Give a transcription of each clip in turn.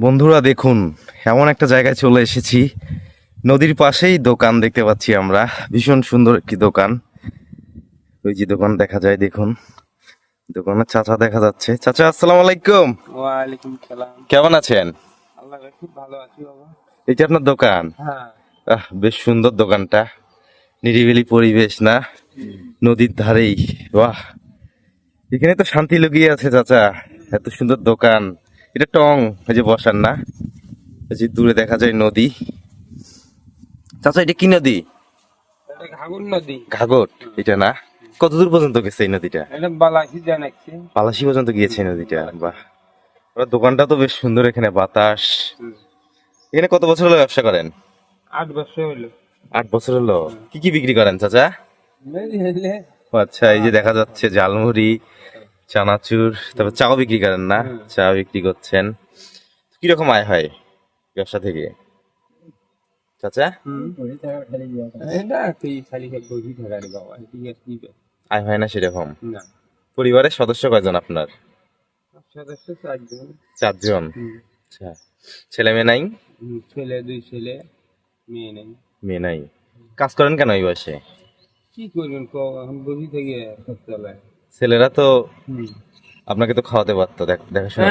বন্ধুরা দেখুন এমন একটা জায়গায় চলে এসেছি। নদীর পাশেই দোকান দেখতে পাচ্ছি আমরা। ভীষণ সুন্দর একটি দোকান। ওই যে দোকান দেখা যায় দেখুন। দোকানের চাচা দেখা যাচ্ছে। চাচা আসসালাম আলাইকুম। ওয়ালাইকুম সালাম। কেমন আছেন? আল্লাহ খুব ভালো আছি বাবা। এটা আপনার দোকান? হ্যাঁ। আহ বেশ সুন্দর দোকানটা। নিরিবিলি পরিবেশ না? নদীর ধারেই। বাহ! এখানে তো শান্তি লুকিয়ে আছে চাচা। এত সুন্দর দোকান। এটা টং এই যে বসার না। এই যে দূরে দেখা যায় নদী। চাচা এটা কি নদী? ঘাগুন নদী। ঘাগর এটা না? কত দূর পর্যন্ত গেছে এই নদীটা? বালাসি পর্যন্ত গিয়েছে এই নদীটা বাহ। ওরা দোকানটা তো বেশ সুন্দর এখানে বাতাস। এখানে কত বছর হলো ব্যবসা করেন? আট বছর হলো। আট বছর হলো। কি কি বিক্রি করেন চাচা? আচ্ছা এই যে দেখা যাচ্ছে জালমুড়ি চানাচুর তারপর চাও বিক্রি করেন না চা বিক্রি করছেন। কীরকম আয় হয় ব্যবসা থেকে? চাচা? আছে আয় হয় না সেরকম? পরিবারের সদস্য কয়জন আপনার? সদস্য চারজন। চারজন? আচ্ছা। ছেলে মেয়ে নাই? ছেলে দুই ছেলে মেয়ে নেই। মেয়ে নাই। কাজ করেন কেন এই বয়সে? কি করবেন ক এখন বসি থেকে করতে ছেলেরা তো আপনাকে তো খাওয়াতে পারতো দেখ- দেখাশোনা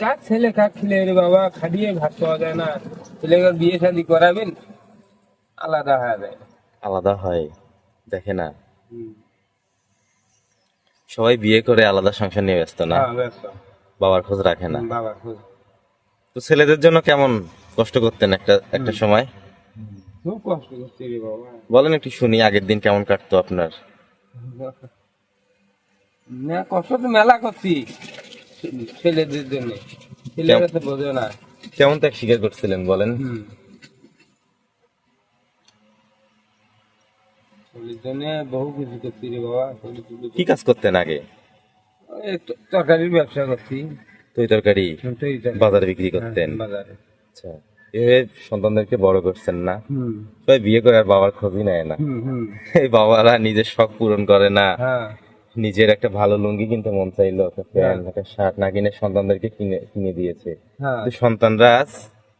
কাক ছেলে কাক ছেলে? রে বাবা খাটিয়ে ভাত পাওয়া যায় না। ছেলেকে বিয়ে শাদি করাবেন আলাদা হয়ে যায়। আলাদা হয় দেখে না। সবাই বিয়ে করে আলাদা সংসার নিয়ে ব্যস্ত না? হ্যাঁ, বাবার খোঁজ রাখে না? বাবা খুব তো ছেলেদের জন্য কেমন কষ্ট করতেন একটা একটা সময়? খুব কষ্ট করছে রে বাবা। বলেন একটু শুনি আগের দিন কেমন কাটতো আপনার? কষ্ট তো মেলা করছি। ছেলেদের জন্য। ছেলেরা তো বোঝে না। কেমন ত্যাগ স্বীকার করছিলেন বলেন? বহু কিছু করছি রে বাবা কি কাজ করতেন আগে? তরকারির ব্যবসা করছি। তৈ তরকারি? তৈরি তরকারি। বাজারে বিক্রি করতেন? হ্যাঁ, বাজারে। আচ্ছা। এভাবে সন্তানদেরকে বড় করছেন না? সবাই বিয়ে করে আর বাবার খোঁজই নেয় না। এই বাবারা নিজের শখ পূরণ করে না। হ্যাঁ। নিজের একটা ভালো লুঙ্গি কিনতে মন চাইলো একটা প্যান্ট একটা শার্ট না কিনে সন্তানদেরকে কিনে কিনে দিয়েছে। হ্যাঁ। সন্তানরা আজ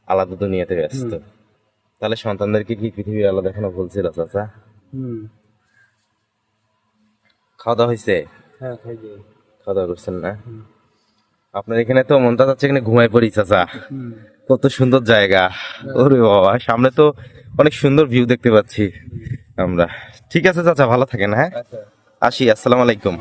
আলাদা দুনিয়াতে ব্যস্ত। তাহলে সন্তানদেরকে কি পৃথিবীর আলাদা এখনও ভুলছিল চাচা? খাওয়া দাওয়া হয়েছে হ্যাঁ খাওয়া দাওয়া করছেন না? আপনার এখানে তো মনটা যাচ্ছে এখানে ঘুমাই পড়ি চাচা। কত সুন্দর জায়গা। ওরে বাবা সামনে তো অনেক সুন্দর ভিউ দেখতে পাচ্ছি আমরা। ঠিক আছে চাচা ভালো থাকেন হ্যাঁ? আচ্ছা। আসি আসসালামু আলাইকুম।